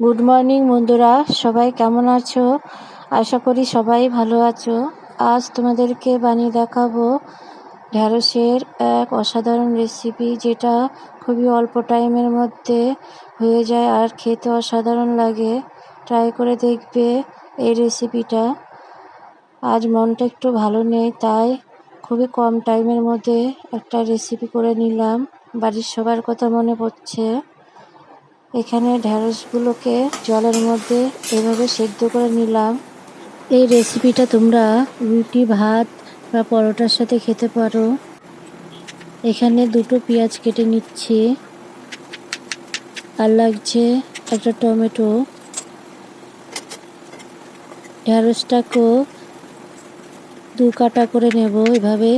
Good morning বন্ধুরা। সবাই কেমন আছো? আশা করি সবাই ভালো আছো। আজ তোমাদেরকে বানিয়ে দেখাবো ঢ্যাঁড়সের এক অসাধারণ রেসিপি যেটা খুবই অল্প টাইমের মধ্যে হয়ে যায় আর খেতে অসাধারণ লাগে। ট্রাই করে দেখবে এই রেসিপিটা আজ মনটা একটু ভালো নেই, তাই খুবই কম টাইমের মধ্যে একটা রেসিপি করে নিলাম। বাড়ির সবার কথা মনে পড়ছে। এখানে ঢ্যাঁড়সগুলোকে জলের মধ্যে এভাবে সেদ্ধ করে নিলাম। এই রেসিপিটা তোমরা রুটি, ভাত বা পরোটার সাথে খেতে পারো। এখানে দুটো পেঁয়াজ কেটে নিচ্ছি। আর লাগছে একটা টমেটো। ঢ্যাঁড়সটাকেও দু কাটা করে নেব এভাবে,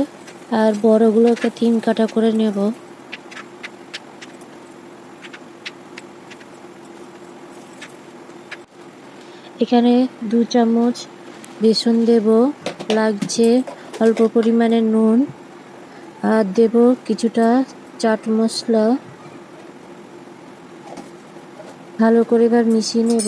আর বড়গুলোকে তিন কাটা করে নেব। এখানে দু চামচ বেসন দেব, লাগছে অল্প পরিমাণে নুন, আর দেব কিছুটা চাট মশলা। ভালো করে এবার মিশিয়ে নেব।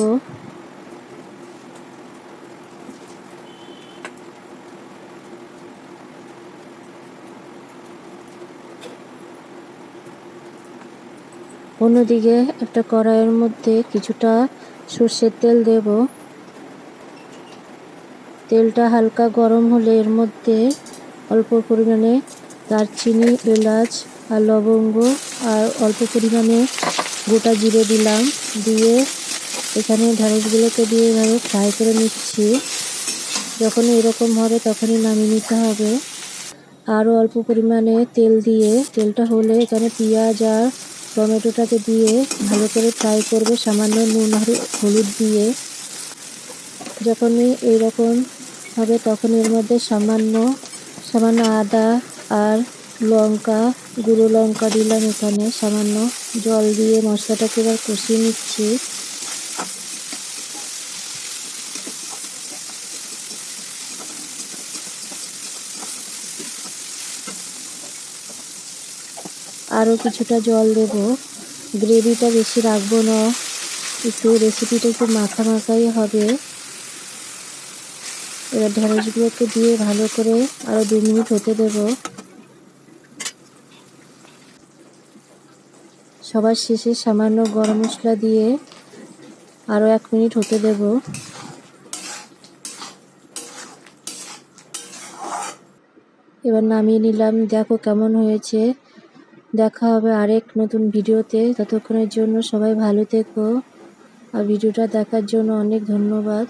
অন্যদিকে একটা কড়াইয়ের মধ্যে কিছুটা সর্ষের তেল দেব। তেলটা হালকা গরম হলে এর মধ্যে অল্প পরিমাণে দারচিনি, এলাচ আর লবঙ্গ আর অল্প পরিমাণে গোটা জিরে দিলাম। দিয়ে এখানে ঢ্যাঁড়সগুলোকে দিয়ে এভাবে ফ্রাই করে নিচ্ছি। যখন এরকম হবে তখনই নামিয়ে নিতে হবে। আরও অল্প পরিমাণে তেল দিয়ে, তেলটা হলে এখানে পেঁয়াজ আর টমেটোটাকে দিয়ে ভালো করে ফ্রাই করবে। সামান্য নুন হলুদ দিয়ে। যখনই এইরকম হবে, তখন এর মধ্যে সামান্য সামান্য আদা আর লঙ্কা, গুঁড়ো লঙ্কা দিলাম এখানে। সামান্য জল দিয়ে মশলাটাকে এবার কষিয়ে নিচ্ছি। আরও কিছুটা জল দেব। গ্রেভিটা বেশি রাখব না। একটু রেসিপিটা একটু মাখা মাখাই হবে। এবার ঢেঁড়সগুলোকে দিয়ে ভালো করে আরও দু মিনিট হতে দেব। সবার শেষে সামান্য গরম মশলা দিয়ে আরও এক মিনিট হতে দেব। এবার নামিয়ে নিলাম। দেখো কেমন হয়েছে। দেখা হবে আরেক নতুন ভিডিওতে। ততক্ষণের জন্য সবাই ভালো থেকো। আর ভিডিওটা দেখার জন্য অনেক ধন্যবাদ।